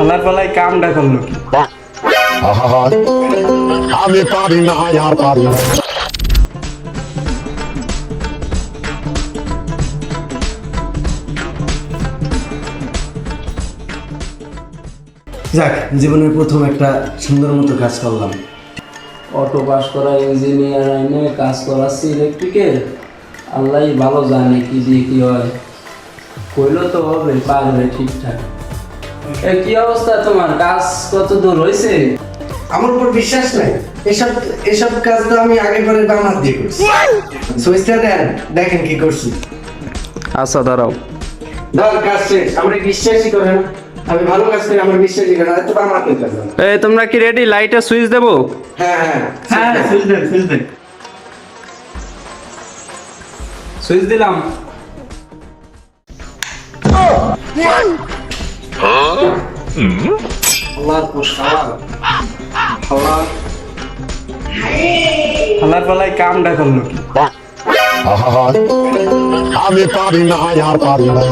হালার পালায় কামটা করল কি? আমি পারি না আর পারি না। যাক জীবনের প্রথম একটা সুন্দর মতো কাজ করলাম। অটো পাস করা ইঞ্জিনিয়ার আইনে কাজ করাচ্ছি ইলেকট্রিকের আল্লাহ ভালো জানে কি দিয়ে কি হয়। কইলো তো হবে পারবে ঠিকঠাক। কি অবস্থা তোমার? কাজ কত দূর হয়েছে আমার উপর বিশ্বাস নাই। এসব এসব কাজ তো আমি আগে পরে বাংলা দিয়ে করছি। সুইচটা দেন দেখেন কি করছি। আচ্ছা দাঁড়াও। ধর কাজ শেষ। আমরা বিশ্বাসই করেন আমি ভালো কাজ করি আমার বিশ্বাসই করেন এত এই তোমরা কি রেডি লাইটে সুইচ দেবো? হ্যাঁ হ্যাঁ। হ্যাঁ সুইচ দেন সুইচ দেন। সুইচ দিলাম। আল্লাহর আল্লাহ হালার পালায় কামটা করল কি আমি পারি না আর পারি না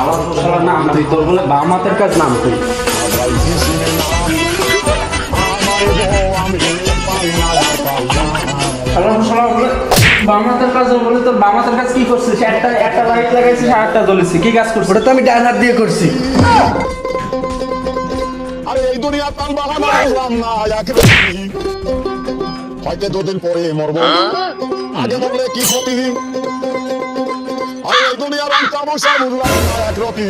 আমার পোষালার নাম তুই তোর বলে বাম হাতের কাজ নাম তুই আমার পোষালা বাম হাতের কাজ বলে তোর বাম হাতের কাজ কি করছিস? একটা একটা লাইট লাগাইছিস আর জ্বলেছি কি কাজ করছিস? ওটা তো আমি ডান হাত দিয়ে করছি। আরে এই দুনিয়া তান বাহানা বুঝলাম না এক হয়তো দুদিন পরে মরবো। আগে মরলে কি ক্ষতি? আরে এই দুনিয়ার রং বুঝলাম না এক রতি।